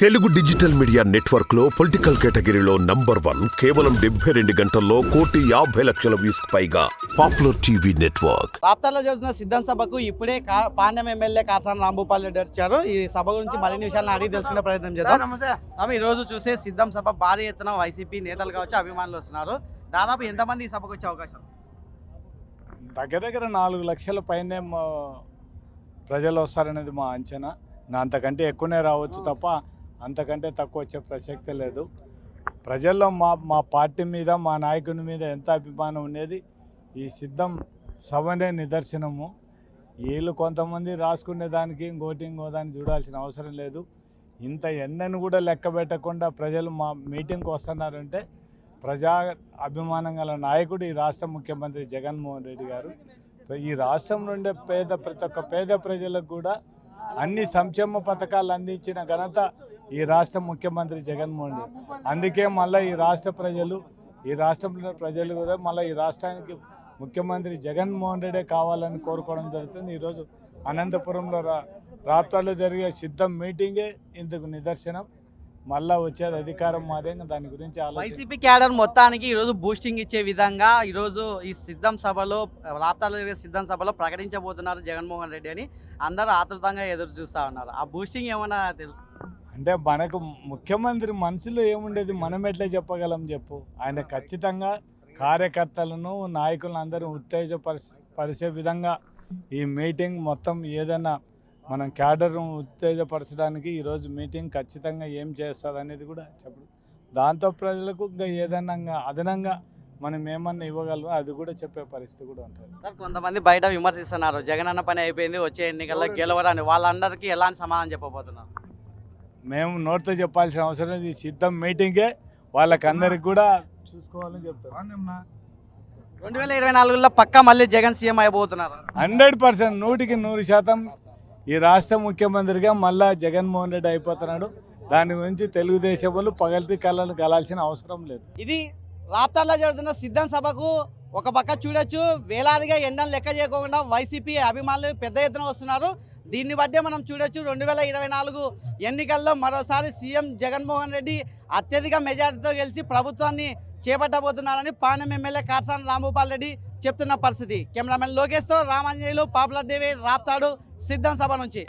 Telugu digital media నెట్వర్క్లో political కేటగిరీలో number one కేవలం డెబ్బై రెండు గంటల్లో కోటి యాభై లక్షల వ్యూస్ పైగా పాపులర్ టీవీ నెట్వర్క్. రాప్తాల్లో జరుగుతున్న సిద్ధం సభకు ఇప్పుడే కా- పాండ్యం ఎమ్మెల్యే కాసాని రాంభూపాల్ రెడ్డి వచ్చారు. ఈ సభ గురించి మరిన్ని విషయాలను అడిగి తెలుసుకునే ప్రయత్నం చేద్దాం. ఈ రోజు చూసే సిద్ధం సభ భారీ ఎత్తున వైసీపీ నేతలు కావచ్చు అభిమానులు వస్తున్నారు. దాదాపు ఎంతమంది ఈ సభకు వచ్చే అవకాశం? దగ్గర దగ్గర నాలుగు లక్షల పైనే మా ప్రజలు వస్తారనేది మా అంచనా. నా అంతకంటే ఎక్కువనే రావచ్చు తప్ప అంతకంటే తక్కువ వచ్చే ప్రసక్తే లేదు. ప్రజల్లో మా మా పార్టీ మీద మా నాయకుని మీద ఎంత అభిమానం ఉండేది? ఈ సిద్ధం సభనే నిదర్శనము. వీళ్ళు కొంతమంది రాసుకునే దానికి ఇంకోటి ఇంకో చూడాల్సిన అవసరం లేదు. ఇంత ఎండను కూడా లెక్క పెట్టకుండా ప్రజలు మా మీటింగ్కి వస్తున్నారంటే ప్రజా అభిమానం గల నాయకుడు ఈ రాష్ట్ర ముఖ్యమంత్రి జగన్మోహన్ రెడ్డి గారు. ఈ రాష్ట్రం నుండే పేద ప్రతి ఒక్క పేద ప్రజలకు కూడా అన్ని సంక్షేమ పథకాలు అందించిన ఘనత ఈ రాష్ట్ర ముఖ్యమంత్రి జగన్మోహన్ రెడ్డి. అందుకే మళ్ళీ ఈ రాష్ట్ర ప్రజలు ఈ రాష్ట్రంలో ప్రజలు కూడా మళ్ళీ ఈ రాష్ట్రానికి ముఖ్యమంత్రి జగన్మోహన్ రెడ్డే కావాలని కోరుకోవడం జరుగుతుంది. ఈరోజు అనంతపురంలో రా రాత్రాల్లో జరిగే సిద్ధం మీటింగే ఇందుకు నిదర్శనం. మళ్ళా వచ్చేది అధికారం మాదే దాని గురించి వైసీపీ క్యాడర్ మొత్తానికి ఈ రోజు బూస్టింగ్ ఇచ్చే విధంగా ఈరోజు ఈ సిద్ధం సభలో రాప్తాల్లో జరిగే సిద్ధం సభలో ప్రకటించబోతున్నారు జగన్మోహన్ రెడ్డి అని అందరూ ఆతృతంగా ఎదురు చూస్తూ ఉన్నారు. ఆ బూస్టింగ్ ఏమన్నా తెలుసు? అంటే మనకు ముఖ్యమంత్రి మనసులో ఏముండేది? మనం ఎట్లా చెప్పగలం చెప్పు. ఆయన ఖచ్చితంగా కార్యకర్తలను నాయకులను అందరూ ఉత్తేజపరిచే పరిచే విధంగా ఈ మీటింగ్ మొత్తం ఏదైనా మనం క్యాడర్ ఉత్తేజపరచడానికి ఈరోజు మీటింగ్ ఖచ్చితంగా ఏం చేస్తుంది అనేది కూడా చెప్పడు. దాంతో ప్రజలకు ఇంకా ఏదైనా అదనంగా మనం ఏమన్నా ఇవ్వగలమో? అది కూడా చెప్పే పరిస్థితి కూడా ఉంటుంది. సార్ కొంతమంది బయట విమర్శిస్తున్నారు. జగన్ అన్న పని అయిపోయింది వచ్చే ఎన్నికల్లో గెలవరని. వాళ్ళందరికీ ఎలాంటి సమాధానం చెప్పబోతున్నారు? మేము నోటితో చెప్పాల్సిన అవసరం లేదు. ఈ సిద్ధం మీటింగే వాళ్ళకందరికి కూడా చూసుకోవాలని చెప్తారు. రెండు వేల ఇరవై నాలుగులో పక్కా మళ్ళీ జగన్ సీఎం అయిపోతున్నారు. హండ్రెడ్ పర్సెంట్ నూటికి నూరు శాతం ఈ రాష్ట్ర ముఖ్యమంత్రిగా మళ్ళా జగన్మోహన్ రెడ్డి అయిపోతున్నాడు. దాని గురించి తెలుగుదేశం వాళ్ళు పగల్తి కళ్ళను కలాల్సిన అవసరం లేదు. ఇది రాప్తాల్లో జరుగుతున్న సిద్ధం సభకు ఒక పక్క చూడొచ్చు. వేలాదిగా ఎండలు లెక్క చేయకుండా వైసీపీ అభిమానులు పెద్ద ఎత్తున వస్తున్నారు. దీన్ని బట్టే మనం చూడొచ్చు. రెండు వేల ఇరవై నాలుగు ఎన్నికల్లో మరోసారి సీఎం జగన్మోహన్ రెడ్డి అత్యధిక మెజార్టీతో గెలిచి ప్రభుత్వాన్ని చేపట్టబోతున్నారని పానం ఎమ్మెల్యే కార్సాన్ రాంభూపాల్ రెడ్డి చెప్తున్న పరిస్థితి. కెమెరామెన్ లోకేష్తో రామాంజనేయులు పాపులర్ దేవి రాప్తాడు సిద్ధం సభ నుంచి.